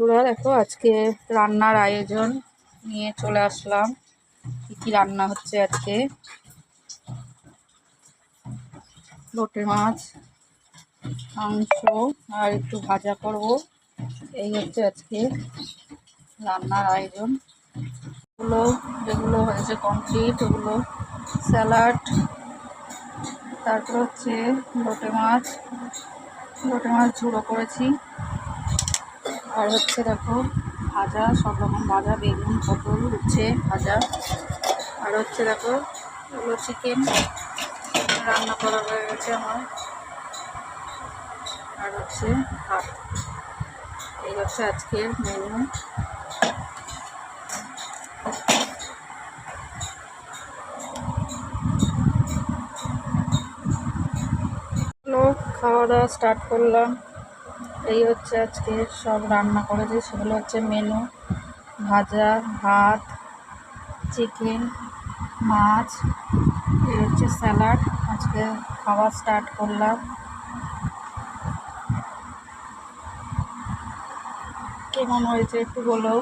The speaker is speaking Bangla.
বন্ধুরা, দেখো আজকে রান্নার আয়োজন নিয়ে চলে আসলাম। কি কি রান্না হচ্ছে আজকে? লোটে মাছ, মাংস, আর একটু ভাজা করব। এই হচ্ছে আজকে রান্নার আয়োজন। ওগুলো যেগুলো হয়েছে কমপ্লিট ওগুলো স্যালাড তারপর হচ্ছে লোটে মাছ। লোটে মাছ ঝুড়ো করেছি। আর হচ্ছে দেখো, ভাজা, সব রকম ভাজা, বেগুন, পটল, উচ্ছে ভাজা। আর হচ্ছে দেখো, এগুলো চিকেন রান্না করা হয়ে গেছে আমার। আর হচ্ছে ভাত। এই হচ্ছে আজকের মেনু খাওয়া দাওয়া স্টার্ট করলাম। এই হচ্ছে আজকে সব রান্না করেছি সেগুলো হচ্ছে মেনু, ভাজা, ভাত, চিকেন, মাছ, এই হচ্ছে স্যালাড। আজকে খাওয়া স্টার্ট করলাম। কেমন হয়েছে একটু বলো।